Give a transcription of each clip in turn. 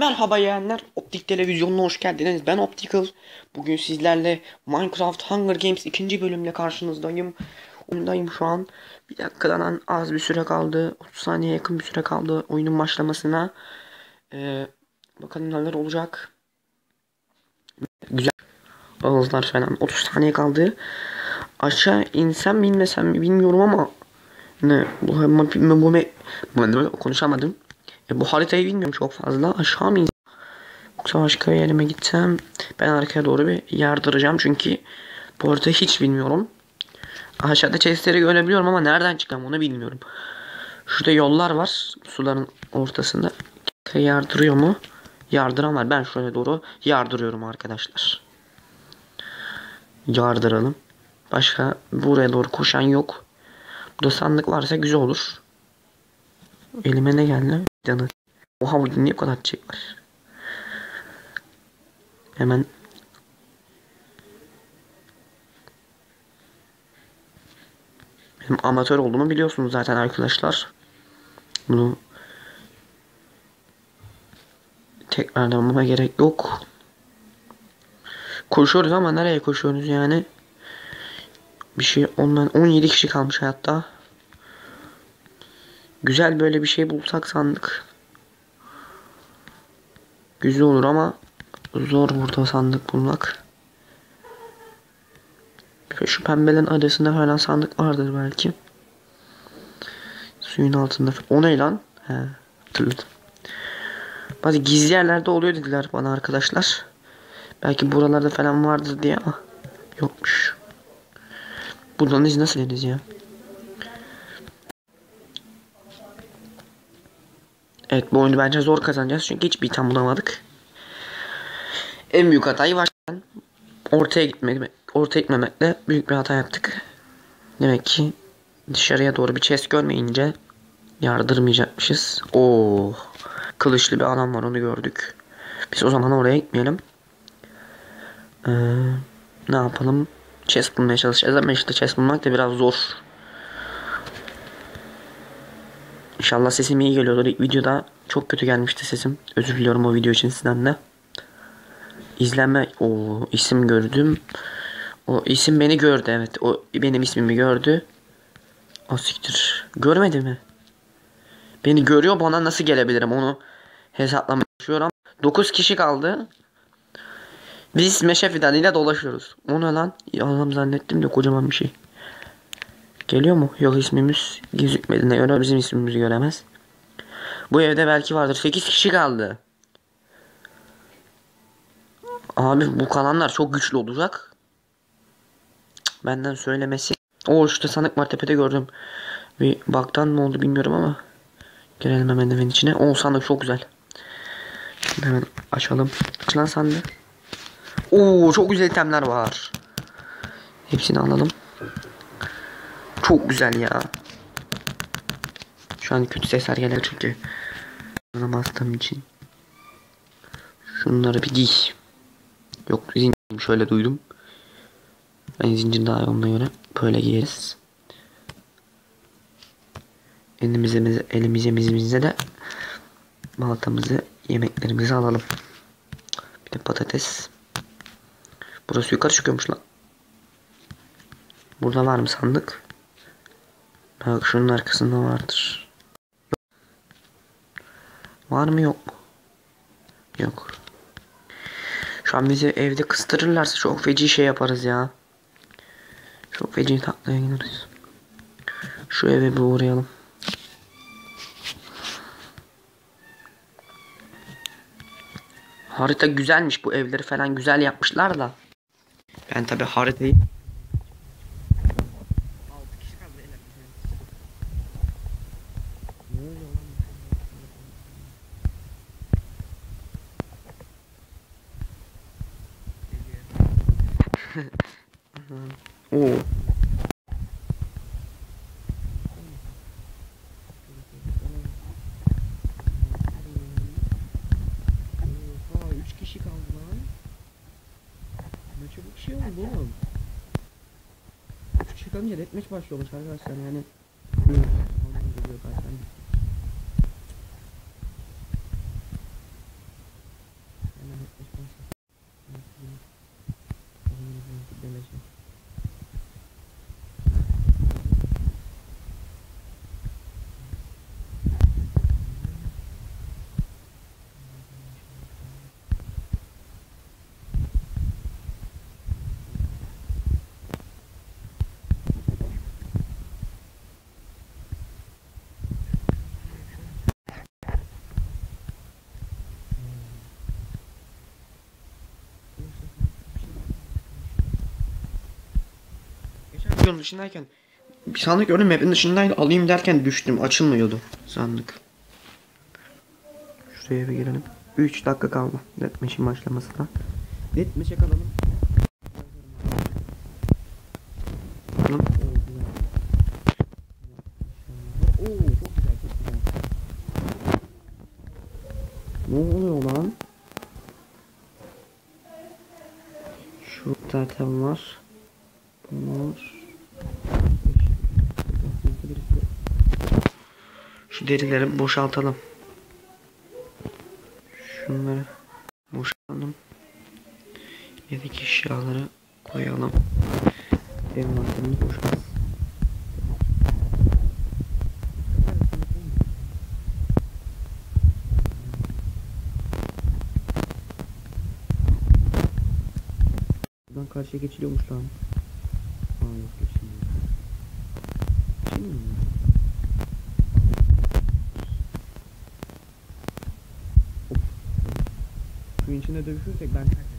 Merhaba yeğenler, Optik Televizyonu'na hoş geldiniz. Ben Optical. Bugün sizlerle Minecraft Hunger Games ikinci bölümle karşınızdayım. Oyundayım şu an. Bir dakikadan az bir süre kaldı. 30 saniye yakın bir süre kaldı oyunun başlamasına. Ee, bakalım neler olacak. Güzel. Ağızlar falan. 30 saniye kaldı. Aşağı insem mi bilmiyorum ama ne bu, bu, bu, bu konuşamadım. E, bu haritayı bilmiyorum çok fazla. Aşağı mı Yoksa başka bir yerime gitsem ben arkaya doğru bir yardıracağım çünkü bu haritayı hiç bilmiyorum. Aşağıda chestleri görebiliyorum ama nereden çıkacağım onu bilmiyorum. Şurada yollar var suların ortasında. Yardırıyor mu? Yardıran var. Ben şöyle doğru yardırıyorum arkadaşlar. Yardıralım. Başka buraya doğru koşan yok. Burada sandık varsa güzel olur. Elime ne geldi? Canı. Oha burada niye kadar çiçek var? Hemen Benim amatör olduğumu biliyorsunuz zaten arkadaşlar. Bunu tekrarlamama gerek yok. Koşuyoruz ama nereye koşuyoruz yani? Bir şey ondan 17 kişi kalmış hayatta. Güzel böyle bir şey bulsak sandık. Güzel olur ama zor burada sandık bulmak. Şu pembelerin arasında falan sandık vardır belki. Suyun altında. O ne lan? He, hatırladım. Bazı gizli yerlerde oluyor dediler bana arkadaşlar. Belki buralarda falan vardır diye ama yokmuş. Buradan biz nasıl deniz ya? Evet bu oyunu bence zor kazanacağız çünkü hiç bir tam bulamadık. En büyük hatayı baştan ortaya gitmek, ortaya gitmemekle büyük bir hata yaptık. Demek ki dışarıya doğru bir chest görmeyince yardırmayacakmışız. Oo, kılıçlı bir adam var onu gördük. Biz o zaman oraya gitmeyelim. Ee, ne yapalım? Chest bulmaya çalışacağız ama işte chest bulmak da biraz zor. İnşallah sesim iyi geliyordur. İlk videoda çok kötü gelmişti sesim. Özür diliyorum o video için sizden de. İzlenme o isim gördüm. O isim beni gördü evet. O benim ismimi gördü. O siktir. Görmedi mi? Beni görüyor bana nasıl gelebilirim onu hesaplamaya çalışıyorum. 9 kişi kaldı. Biz meşe fidanıyla dolaşıyoruz. O ne lan? Allah'ım zannettim de kocaman bir şey. Geliyor mu? Yok ismimiz gözükmediğine göre bizim ismimizi göremez. Bu evde belki vardır. 8 kişi kaldı. Abi bu kalanlar çok güçlü olacak. Benden söylemesi. O şurada sanık var tepede gördüm. Bir baktan mı oldu bilmiyorum ama. Gelelim hemen evin içine. O sandık çok güzel. Şimdi hemen açalım. Açılan sandık. Oo çok güzel itemler var. Hepsini alalım. Çok güzel ya. Şu an kötü sesler geliyor çünkü. Bastığım için. Şunları bir giy. Yok zincir şöyle duydum. Ben zincir daha ona göre böyle giyeriz. Elimize, elimize, elimize de baltamızı, yemeklerimizi alalım. Bir de patates. Burası yukarı çıkıyormuş lan. Burada var mı sandık? Bak şunun arkasında vardır. Var mı yok mu? Yok. Şu an bizi evde kıstırırlarsa çok feci şey yaparız ya. Çok feci taklaya gideriz. Şu eve bir uğrayalım. Harita güzelmiş bu evleri falan güzel yapmışlar da. Ben tabi haritayı Oo. Oha 3 kişi kaldı lan. Ne çabuk şey oldu oğlum. 3 kişi kalınca deathmatch başlıyormuş arkadaşlar yani. Hı. Ondan geliyor zaten. 3 kişi kalınca deathmatch başlıyormuş arkadaşlar yani. Hı. Ondan geliyor zaten. Videonun dışındayken bir sandık gördüm map'in dışındaydı alayım derken düştüm açılmıyordu sandık. Şuraya bir girelim. 3 dakika kaldı. Deathmatch'in başlamasına. Deathmatch'e kalalım. Bakalım. Ne oluyor lan? Şu zaten var. Bunlar. Şu derileri boşaltalım. Şunları boşaltalım. Yedek eşyaları koyalım. Ev maddemiz boşalsın. Buradan karşıya geçiliyormuş lan. Suyun içinde dövüşürsek ben kaçarım.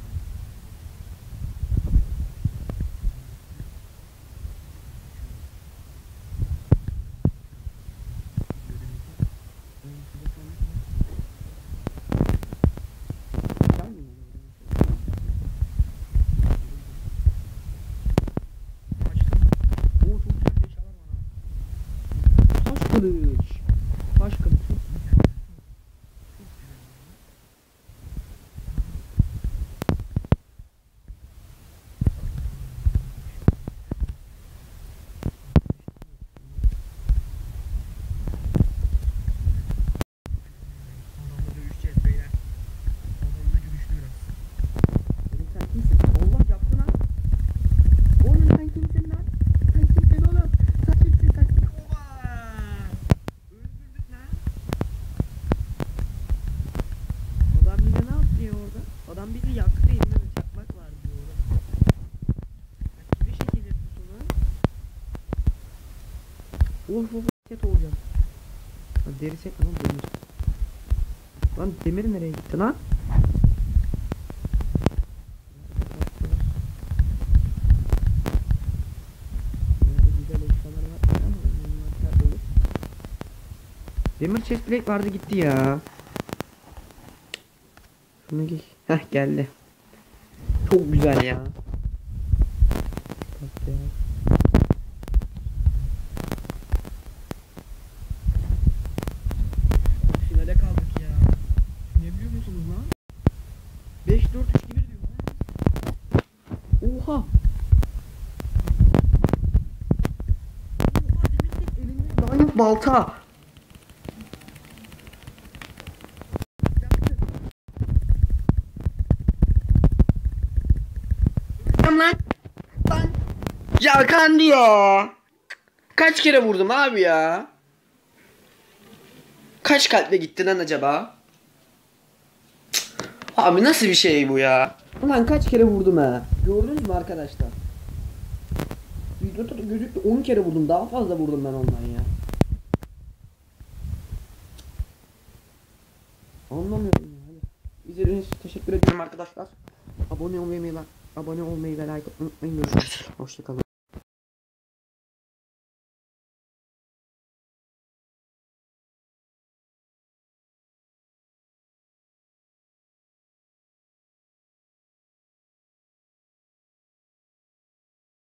Oo çok güzel eşyalar var ha. Taş kılıç. Taş kılıç. Çok güzel. Adamla dövüşeceğiz beyler. Adamla güçlü biraz. Oğlum sen kimsin? Allah yaptı lan. Oğlum sen kimsin lan? Sen kimsin oğlum? Sen kimsin sen kimsin? Oba! Öldürdük lan. Adam bize ne yaptı ya orada? Adam bizi yaktı elinde de çakmak var diyor orada. Ya kime şekil yapıyorsun lan? Of of set olacağım. Lan deri set lan demir. Lan demir nereye gitti lan? Demir chest plate vardı gitti ya. Şunu giy. Heh geldi. Çok güzel ya. Bak ya. Finale kaldık ya. Ne biliyor musunuz lan? 5 4 3 2 1 diyor lan. Oha. Oha demir tek elinde daha yok balta. Öleceğim lan. Lan. Ya kandı ya. Kaç kere vurdum abi ya? Kaç kalple gitti lan acaba? Cık. Abi nasıl bir şey bu ya? Ulan kaç kere vurdum ha? Gördünüz mü arkadaşlar? Videoda da gözüktü 10 kere vurdum. Daha fazla vurdum ben ondan ya. Anlamıyorum ya. Hadi. İzlediğiniz için teşekkür ederim arkadaşlar. Abone olmayı abone olmayı ve like unutmayın. Hoşçakalın.